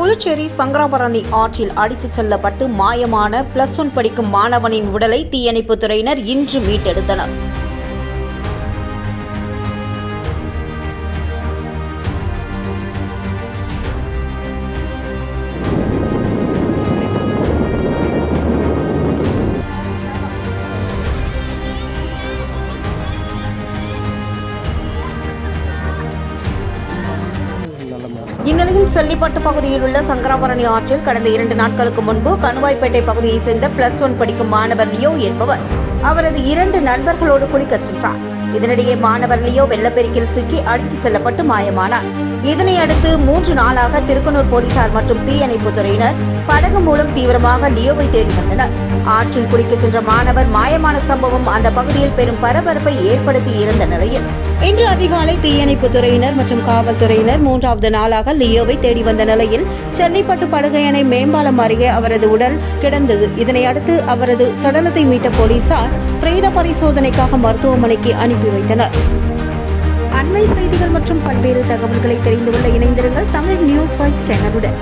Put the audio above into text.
புதுச்சேரி சங்கராபரணி ஆற்றில் அடித்துச் செல்லப்பட்டு மாயமான பிளஸ் ஒன் படிக்கும் மாணவனின் உடலை தீயணைப்புத் துறையினர் இன்று மீட்டெடுத்தனர். இந்நிலையில் செல்லிப்பட்டு பகுதியில் உள்ள சங்கராபரணி ஆற்றில் கடந்த இரண்டு நாட்களுக்கு முன்பு கணுவாய்பேட்டை பகுதியைச் சேர்ந்த பிளஸ் ஒன் படிக்கும் மாணவர் லியோ என்பவர். அவரது இரண்டு நண்பர்களோடு குளிக்கச் சென்றார். இதனிடையே மாணவர் லியோ வெள்ளப்பெருக்கில் சிக்கி அடித்துச் செல்லப்பட்டு மாயமானார். இதனை அடுத்து மூன்று நாளாக திருக்கனூர் போலீசார் மற்றும் தீயணைப்பு துறையினர் படகு மூலம் தீவிரமாக லியோவை தேடி வந்தனர். ஆற்றில் குளிக்க சென்ற மாணவர் மாயமான சம்பவம் அந்த பகுதியில் பெரும் பரபரப்பை ஏற்படுத்தி இருந்த நிலையில். இன்று அதிகாலை தீயணைப்பு துறையினர் மற்றும் காவல்துறையினர் மூன்றாவது நாளாக லியோவை தேடி வந்த நிலையில் சென்னைப்பட்டு படுகையணை மேம்பாலம் அருகே அவரது உடல் கிடந்தது. இதனை அடுத்து அவரது சடலத்தை மீட்ட போலீசார் பிரேத பரிசோதனைக்காக மருத்துவமனைக்கு அனுப்பி வைத்தனர். அண்மை செய்திகள் மற்றும் பல்வேறு தகவல்களை தெரிந்து கொள்ள இணைந்திருங்கள் தமிழ் நியூஸ் வாய்ஸ் சேனலுடன்.